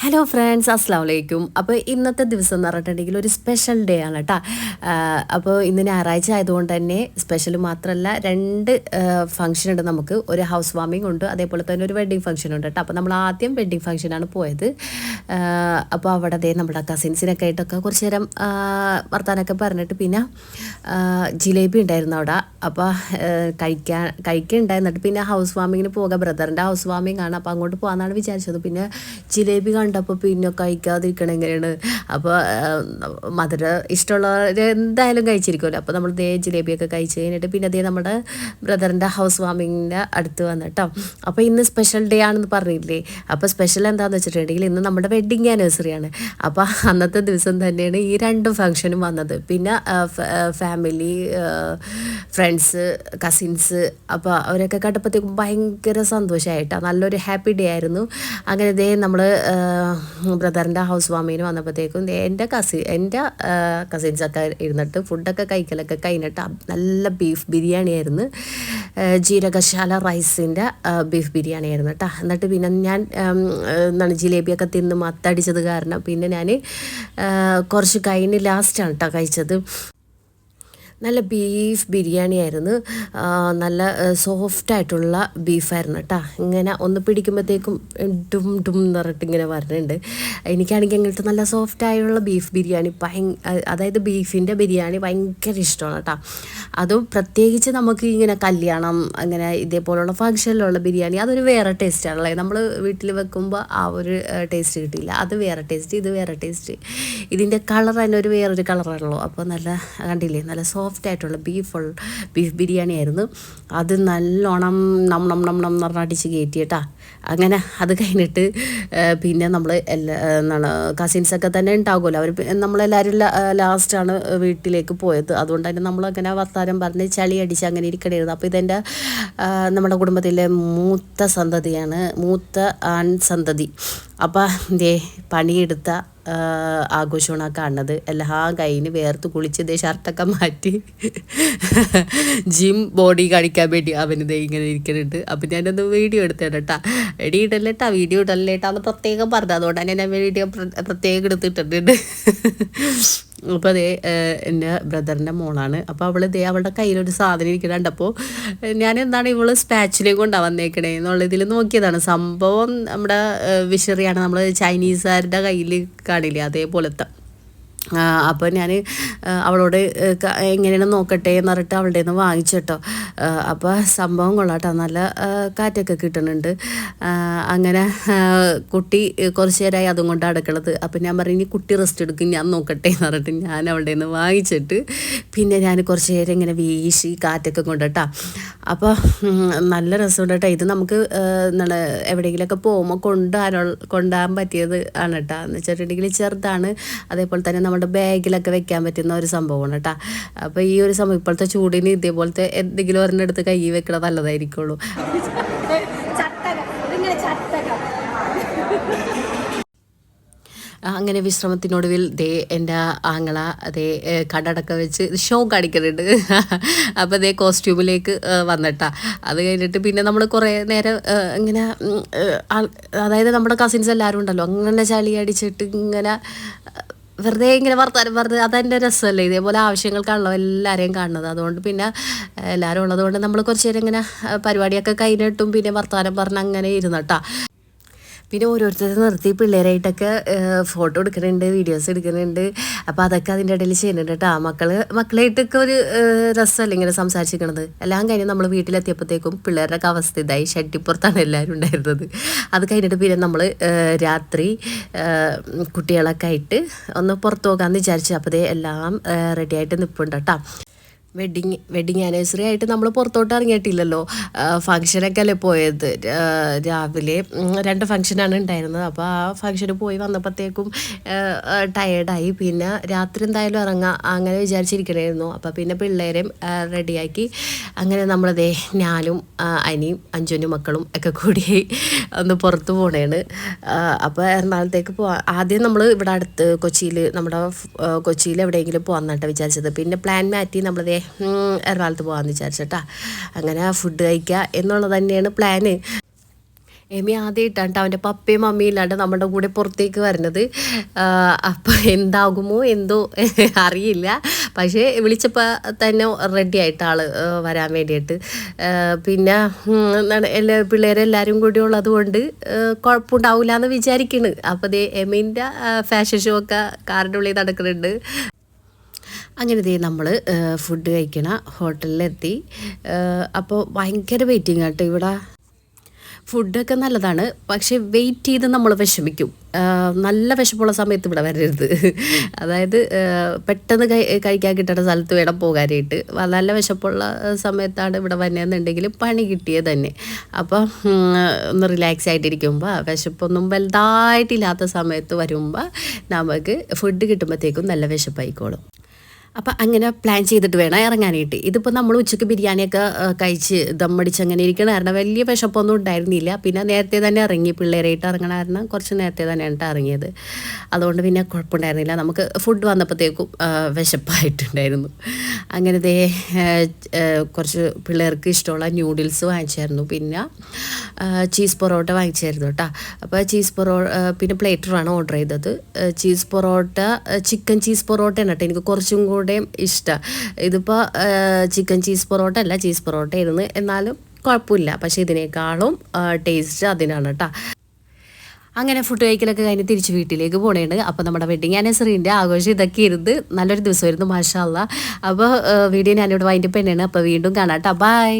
Hello friends അസ്സാം വലൈക്കും അപ്പോൾ ഇന്നത്തെ ദിവസം എന്ന് പറഞ്ഞിട്ടുണ്ടെങ്കിൽ ഒരു സ്പെഷ്യൽ ഡേ ആണ് കേട്ടോ അപ്പോൾ ഇന്ന് ഞായറാഴ്ച ആയതുകൊണ്ട് തന്നെ സ്പെഷ്യൽ മാത്രമല്ല രണ്ട് ഫംഗ്ഷൻ ഉണ്ട് നമുക്ക്. ഒരു ഹൗസ് വാമിംഗ് ഉണ്ട് അതേപോലെ തന്നെ ഒരു വെഡ്ഡിങ് ഫംഗ്ഷൻ ഉണ്ട് കേട്ടോ അപ്പോൾ നമ്മൾ ആദ്യം വെഡ്ഡിങ് ഫംഗ്ഷനാണ് പോയത്. അപ്പോൾ അവിടെ അതേ നമ്മുടെ കസിൻസിനൊക്കെ ആയിട്ടൊക്കെ കുറച്ച് നേരം വർത്താനൊക്കെ പറഞ്ഞിട്ട് പിന്നെ ജിലേബി ഉണ്ടായിരുന്നു അവിടെ. അപ്പോൾ കഴിക്കാൻ കഴിക്കുന്നുണ്ടായിരുന്നിട്ട് പിന്നെ ഹൗസ് വാമിങ്ങിന് പോകാം. ബ്രദറിന്റെ ഹൗസ് വാമിംഗ് ആണ്. അപ്പോൾ അങ്ങോട്ട് പോകാമെന്നാണ് വിചാരിച്ചത്. പിന്നെ ജിലേബി കണ്ടപ്പോൾ പിന്നെ കഴിക്കാതിരിക്കണം എങ്ങനെയാണ്? അപ്പോൾ മധുര ഇഷ്ടമുള്ളവർ എന്തായാലും കഴിച്ചിരിക്കുമല്ലോ അപ്പോൾ നമ്മൾ ദേ ജിലേബിയൊക്കെ കഴിച്ച് കഴിഞ്ഞിട്ട് പിന്നെ അതേ നമ്മുടെ ബ്രദറിന്റെ ഹൗസ് വാമിങ്ങിന്റെ അടുത്ത് വന്നിട്ടോ അപ്പോൾ ഇന്ന് സ്പെഷ്യൽ ഡേ ആണെന്ന് പറഞ്ഞില്ലേ? അപ്പോൾ സ്പെഷ്യൽ എന്താണെന്ന് വെച്ചിട്ടുണ്ടെങ്കിൽ ഇന്ന് നമ്മുടെ വെഡ്ഡിങ് ആനിവേഴ്സറി ആണ്. അപ്പോൾ അന്നത്തെ ദിവസം തന്നെയാണ് ഈ രണ്ട് ഫംഗ്ഷനും വന്നത്. പിന്നെ ഫാമിലി ഫ്രണ്ട്സ് കസിൻസ് അപ്പോൾ അവരൊക്കെ കണ്ടപ്പോഴത്തേക്കും ഭയങ്കര സന്തോഷമായിട്ടാണ് നല്ലൊരു ഹാപ്പി ഡേ ആയിരുന്നു. അങ്ങനെ ദേ നമ്മൾ ബ്രദറിന്റെ ഹൗസ് വാമിന് വന്നപ്പോഴത്തേക്കും എന്റെ കസി എന്റെ കസിൻസൊക്കെ ഇരുന്നിട്ട് ഫുഡൊക്കെ കഴിക്കലൊക്കെ കഴിഞ്ഞിട്ട് നല്ല ബീഫ് ബിരിയാണി ആയിരുന്നു. ജീരകശാല റൈസിന്റെ ബീഫ് ബിരിയാണി ആയിരുന്നു കേട്ടോ എന്നിട്ട് പിന്നെ ഞാൻ എന്താണ് ജിലേബിയൊക്കെ തിന്ന് മത്തടിച്ചത് കാരണം പിന്നെ ഞാൻ കുറച്ച് കഴിഞ്ഞ് ലാസ്റ്റാണ് കേട്ടോ കഴിച്ചത്. നല്ല ബീഫ് ബിരിയാണി ആയിരുന്നു. നല്ല സോഫ്റ്റായിട്ടുള്ള ബീഫായിരുന്നു കേട്ടോ ഇങ്ങനെ ഒന്ന് പിടിക്കുമ്പോഴത്തേക്കും ഡും ഡും എന്ന് പറഞ്ഞിട്ട് ഇങ്ങനെ വരുന്നുണ്ട് എനിക്കാണെങ്കിൽ അങ്ങനത്തെ നല്ല സോഫ്റ്റായുള്ള ബീഫ് ബിരിയാണി ഭയ അതായത് ബീഫിന്റെ ബിരിയാണി ഭയങ്കര ഇഷ്ടമാണ് കേട്ടോ അതും പ്രത്യേകിച്ച് നമുക്ക് ഇങ്ങനെ കല്യാണം അങ്ങനെ ഇതേപോലുള്ള ഫങ്ഷനിലുള്ള ബിരിയാണി അതൊരു വേറെ ടേസ്റ്റാണല്ലേ നമ്മൾ വീട്ടിൽ വെക്കുമ്പോൾ ആ ഒരു ടേസ്റ്റ് കിട്ടിയില്ല. അത് വേറെ ടേസ്റ്റ് ഇത് വേറെ ടേസ്റ്റ് ഇതിന്റെ കളർ തന്നെ ഒരു വേറൊരു കളറാണല്ലോ അപ്പോൾ നല്ല കണ്ടില്ലേ? നല്ല സോഫ്റ്റ് ആയിട്ടുള്ള ബീഫ് ബീഫ് ബിരിയാണി ആയിരുന്നു. അത് നല്ലോണം നം നം നം നം എന്ന് അടിച്ച് കയറ്റി കേട്ടാ. അങ്ങനെ അത് കഴിഞ്ഞിട്ട് പിന്നെ നമ്മൾ എല്ലാ എന്താണ് കസിൻസൊക്കെ തന്നെ ഉണ്ടാകുമല്ലോ അവർ നമ്മളെല്ലാവരും ലാസ്റ്റാണ് വീട്ടിലേക്ക് പോയത്. അതുകൊണ്ട് തന്നെ നമ്മളങ്ങനെ വർത്താനം പറഞ്ഞ് ചളി അടിച്ച് അങ്ങനെ ഇരിക്കണമായിരുന്നു അപ്പോൾ ഇതെന്റെ നമ്മുടെ കുടുംബത്തിലെ മൂത്ത സന്തതിയാണ്. മൂത്ത ആൺ സന്തതി. അപ്പം ദേ പണിയെടുത്ത ആഘോഷമാണ് കാണുന്നത്. എല്ലാം കഴിഞ്ഞ് വേർത്ത് കുളിച്ച് ഷർട്ടൊക്കെ മാറ്റി ജിം ബോഡി കാണിക്കാൻ വേണ്ടി അവനിത് ഇങ്ങനെ ഇരിക്കുന്നുണ്ട്. അപ്പം ഞാനൊന്ന് വീഡിയോ എടുത്തേണ് കേട്ടാ എടി ഇടല്ലേട്ടാ വീഡിയോ ഇടല്ലേട്ടാ ഇടല്ലേട്ടാന്ന് പ്രത്യേകം പറഞ്ഞു. അതുകൊണ്ടാണ് ഞാൻ വീഡിയോ പ്ര- പ്രത്യേകം എടുത്തിട്ടുണ്ട് അപ്പോൾ അതേ എന്റെ ബ്രദറിന്റെ മോളാണ്. അപ്പോൾ അവൾ ഇതേ അവളുടെ കയ്യിലൊരു സാധനം ഇരിക്കുന്നുണ്ട്. അപ്പോൾ ഞാൻ എന്താണ് ഇവൾ സ്പാച്ചിലേക്ക് കൊണ്ടാണ് വന്നേക്കണേ എന്നുള്ള ഇതിൽ നോക്കിയതാണ്. സംഭവം നമ്മുടെ വിഷറിയാണ് നമ്മൾ ചൈനീസുകാരുടെ കയ്യിൽ കാണില്ലേ അതേപോലത്തെ. അപ്പോൾ ഞാൻ അവളോട് എങ്ങനെയാണ് നോക്കട്ടെ എന്ന് പറഞ്ഞിട്ട് അവളുടെ നിന്ന് വാങ്ങിച്ചു കേട്ടോ അപ്പോൾ സംഭവം കൊള്ളാട്ടോ. നല്ല കാറ്റൊക്കെ കിട്ടുന്നുണ്ട്. അങ്ങനെ കുട്ടി കുറച്ച് നേരമായി അതും കൊണ്ട് അടുക്കളത് അപ്പം ഞാൻ പറഞ്ഞു ഇനി കുട്ടി റെസ്റ്റ് എടുക്കും ഞാൻ നോക്കട്ടെ എന്ന് പറഞ്ഞിട്ട് ഞാൻ അവളുടെ നിന്ന് വാങ്ങിച്ചിട്ട് പിന്നെ ഞാൻ കുറച്ച് നേരം ഇങ്ങനെ വീശി കാറ്റൊക്കെ കൊണ്ട് കേട്ടോ അപ്പോൾ നല്ല രസമുണ്ട് കേട്ടോ ഇത് നമുക്ക് നല്ല എവിടെയെങ്കിലുമൊക്കെ പോകുമ്പോൾ കൊണ്ടുപോകാനുള്ള കൊണ്ടുപോകാൻ പറ്റിയത് ആണ് കേട്ടോ എന്ന് വെച്ചിട്ടുണ്ടെങ്കിൽ ചെറുതാണ്. അതേപോലെ തന്നെ നമ്മുടെ ബാഗിലൊക്കെ വെക്കാൻ പറ്റുന്ന ഒരു സംഭവമാണ് കേട്ടോ. അപ്പോൾ ഈ ഒരു സംഭവം ഇപ്പോഴത്തെ ചൂടിന് ഇതേപോലത്തെ എന്തെങ്കിലും ഒരെണ്ണം എടുത്ത് കൈ വെക്കണ നല്ലതായിരിക്കുള്ളൂ. അങ്ങനെ വിശ്രമത്തിനൊടുവിൽ ദേ എന്റെ ആങ്ങള അതേ കടടക്ക വെച്ച് ഷോ കാണിക്കുന്നുണ്ട്. അപ്പോൾ ദേ കോസ്റ്റ്യൂമിലേക്ക് വന്നിട്ടാ. അത് കഴിഞ്ഞിട്ട് പിന്നെ നമ്മൾ കുറേ നേരം ഇങ്ങനെ അതായത് നമ്മുടെ കസിൻസ് എല്ലാവരും ഉണ്ടല്ലോ. അങ്ങനെ ചളി അടിച്ചിട്ട് ഇങ്ങനെ വെറുതെ ഇങ്ങനെ വർത്താനം പറഞ്ഞ് അതെന്റെ രസമല്ലേ ഇതേപോലെ ആവശ്യങ്ങൾക്കാണല്ലോ എല്ലാവരെയും കാണുന്നത്. അതുകൊണ്ട് പിന്നെ എല്ലാവരും ഉള്ളതുകൊണ്ട് നമ്മൾ കുറച്ച് നേരം ഇങ്ങനെ പരിപാടിയൊക്കെ കഴിഞ്ഞിട്ടും പിന്നെ വർത്താനം പറഞ്ഞ് അങ്ങനെ ഇരുന്നട്ടാ പിന്നെ ഓരോരുത്തരെ നിർത്തി പിള്ളേരായിട്ടൊക്കെ ഫോട്ടോ എടുക്കുന്നുണ്ട് വീഡിയോസ് എടുക്കുന്നുണ്ട്. അപ്പോൾ അതൊക്കെ അതിന്റെ ഇടയിൽ ചെയ്യുന്നുണ്ട് കേട്ടോ മക്കൾ മക്കളായിട്ടൊക്കെ ഒരു രസമല്ല ഇങ്ങനെ സംസാരിച്ചിരിക്കണത്? എല്ലാം കഴിഞ്ഞ് നമ്മൾ വീട്ടിലെത്തിയപ്പോഴത്തേക്കും പിള്ളേരുടെ ഒക്കെ അവസ്ഥ ഇതായി. ഷട്ടിപ്പുറത്താണ് എല്ലാവരും ഉണ്ടായിരുന്നത്. അത് കഴിഞ്ഞിട്ട് പിന്നെ നമ്മൾ രാത്രി കുട്ടികളൊക്കെ ആയിട്ട് ഒന്ന് പുറത്തു പോകാമെന്ന് വിചാരിച്ചു അപ്പോൾ എല്ലാം റെഡിയായിട്ട് നിൽപ്പുണ്ട് കേട്ടോ വെഡിങ് വെഡിങ് ആനിവേഴ്സറി ആയിട്ട് നമ്മൾ പുറത്തോട്ട് ഇറങ്ങിയിട്ടില്ലല്ലോ. ഫങ്ഷനൊക്കെ അല്ലേ പോയത്. രാവിലെ രണ്ട് ഫങ്ഷനാണ് ഉണ്ടായിരുന്നത്. അപ്പോൾ ആ ഫങ്ഷന് പോയി വന്നപ്പോഴത്തേക്കും ടയേർഡായി പിന്നെ രാത്രി എന്തായാലും ഇറങ്ങാം അങ്ങനെ വിചാരിച്ചിരിക്കണമായിരുന്നു അപ്പോൾ പിന്നെ പിള്ളേരെയും റെഡിയാക്കി അങ്ങനെ നമ്മളതേ ഞാനും അനിയും അഞ്ചുനും മക്കളും ഒക്കെ കൂടി ഒന്ന് പുറത്ത് പോണേണ്. അപ്പോൾ എറണാകുളത്തേക്ക് പോവാ. ആദ്യം നമ്മൾ ഇവിടെ അടുത്ത് കൊച്ചിയിൽ നമ്മുടെ കൊച്ചിയിൽ എവിടെയെങ്കിലും പോകാമെന്നാട്ടോ വിചാരിച്ചത്. പിന്നെ പ്ലാൻ മാറ്റി നമ്മളതേ എറണാകുളത്ത് പോകാമെന്ന് വിചാരിച്ചിട്ടാ. അങ്ങനെ ഫുഡ് കഴിക്കുക എന്നുള്ളത് തന്നെയാണ് പ്ലാന് എമി ആദ്യമായിട്ടാണ് അവന്റെ പപ്പയും മമ്മിയും ഇല്ലാണ്ട് നമ്മുടെ കൂടെ പുറത്തേക്ക് വരുന്നത്. അപ്പോൾ എന്താകുമോ എന്തോ അറിയില്ല. പക്ഷേ വിളിച്ചപ്പോൾ തന്നെ റെഡി ആയിട്ട് ആൾ വരാൻ വേണ്ടിയിട്ട്. പിന്നെ എല്ലാ പിള്ളേരെല്ലാവരും കൂടി ഉള്ളത് കൊണ്ട് കുഴപ്പമുണ്ടാവില്ല എന്ന് വിചാരിക്കുന്നു അപ്പോൾ ദേ എമീന്റെ ഫാഷൻ ഷോ ഒക്കെ കാറിന്റെ ഉള്ളിൽ നടക്കുന്നുണ്ട് അങ്ങനെ ദേ നമ്മൾ ഫുഡ് കഴിക്കണ ഹോട്ടലിലെത്തി. അപ്പോൾ ഭയങ്കര വെയിറ്റിംഗ് ആട്ടോ ഇവിടെ. ഫുഡൊക്കെ നല്ലതാണ് പക്ഷേ വെയിറ്റ് ചെയ്ത് നമ്മൾ വിഷമിക്കും. നല്ല വിശപ്പുള്ള സമയത്ത് ഇവിടെ വരരുത്. അതായത് പെട്ടെന്ന് കഴി കഴിക്കാൻ കിട്ടുന്ന സ്ഥലത്ത് വേണം പോകാനായിട്ട്. നല്ല വിശപ്പുള്ള സമയത്താണ് ഇവിടെ വന്നതെന്നുണ്ടെങ്കിൽ പണി കിട്ടിയത് തന്നെ. അപ്പം ഒന്ന് റിലാക്സ് ആയിട്ടിരിക്കുമ്പോൾ വിശപ്പൊന്നും വലുതായിട്ടില്ലാത്ത സമയത്ത് വരുമ്പോൾ നമുക്ക് ഫുഡ് കിട്ടുമ്പോഴത്തേക്കും നല്ല വിശപ്പായിക്കോളും. അപ്പം അങ്ങനെ പ്ലാൻ ചെയ്തിട്ട് വേണം ഇറങ്ങാനായിട്ട്. ഇതിപ്പോൾ നമ്മൾ ഉച്ചയ്ക്ക് ബിരിയാണിയൊക്കെ കഴിച്ച് ദമ്മടിച്ച് അങ്ങനെ ഇരിക്കണ കാരണം വലിയ വിശപ്പൊന്നും ഉണ്ടായിരുന്നില്ല. പിന്നെ നേരത്തെ തന്നെ ഇറങ്ങി പിള്ളേരായിട്ട് ഇറങ്ങണ കുറച്ച് നേരത്തെ തന്നെയാണ് ഇറങ്ങിയത്. അതുകൊണ്ട് പിന്നെ കുഴപ്പമുണ്ടായിരുന്നില്ല. നമുക്ക് ഫുഡ് വന്നപ്പോഴത്തേക്കും വിശപ്പായിട്ടുണ്ടായിരുന്നു. അങ്ങനെ ദേ കുറച്ച് പിള്ളേർക്ക് ഇഷ്ടമുള്ള ന്യൂഡിൽസ് വാങ്ങിച്ചായിരുന്നു. പിന്നെ ചീസ് പൊറോട്ട വാങ്ങിച്ചായിരുന്നു കേട്ടോ അപ്പോൾ ചീസ് പൊറോ പിന്നെ പ്ലേറ്ററാണ് ഓർഡർ ചെയ്തത്. ചീസ് പൊറോട്ട ചിക്കൻ ചീസ് പൊറോട്ടയാണ് കേട്ടോ എനിക്ക് കുറച്ചും കൂടെ ഇഷ്ടം. ഇതിപ്പോൾ ചിക്കൻ ചീസ് പൊറോട്ട അല്ല ചീസ് പൊറോട്ട ആയിരുന്നു എന്നാലും കുഴപ്പമില്ല. പക്ഷേ ഇതിനേക്കാളും ടേസ്റ്റ് അതിനാണ് കേട്ടോ അങ്ങനെ ഫുഡ് കഴിക്കലൊക്കെ കഴിഞ്ഞ് തിരിച്ച് വീട്ടിലേക്ക് പോണേണ്ട്. അപ്പോൾ നമ്മുടെ വെഡിങ് ആനിവേഴ്സറിന്റെ ആഘോഷം ഇതൊക്കെ ഇരുന്ന് നല്ലൊരു ദിവസമായിരുന്നു മാഷാല്ല അപ്പോൾ വീഡിയോ ഞാനിവിടെ വൈൻഡപ്പ് തന്നെയാണ് അപ്പോൾ വീണ്ടും കാണാം കേട്ടോ ബൈ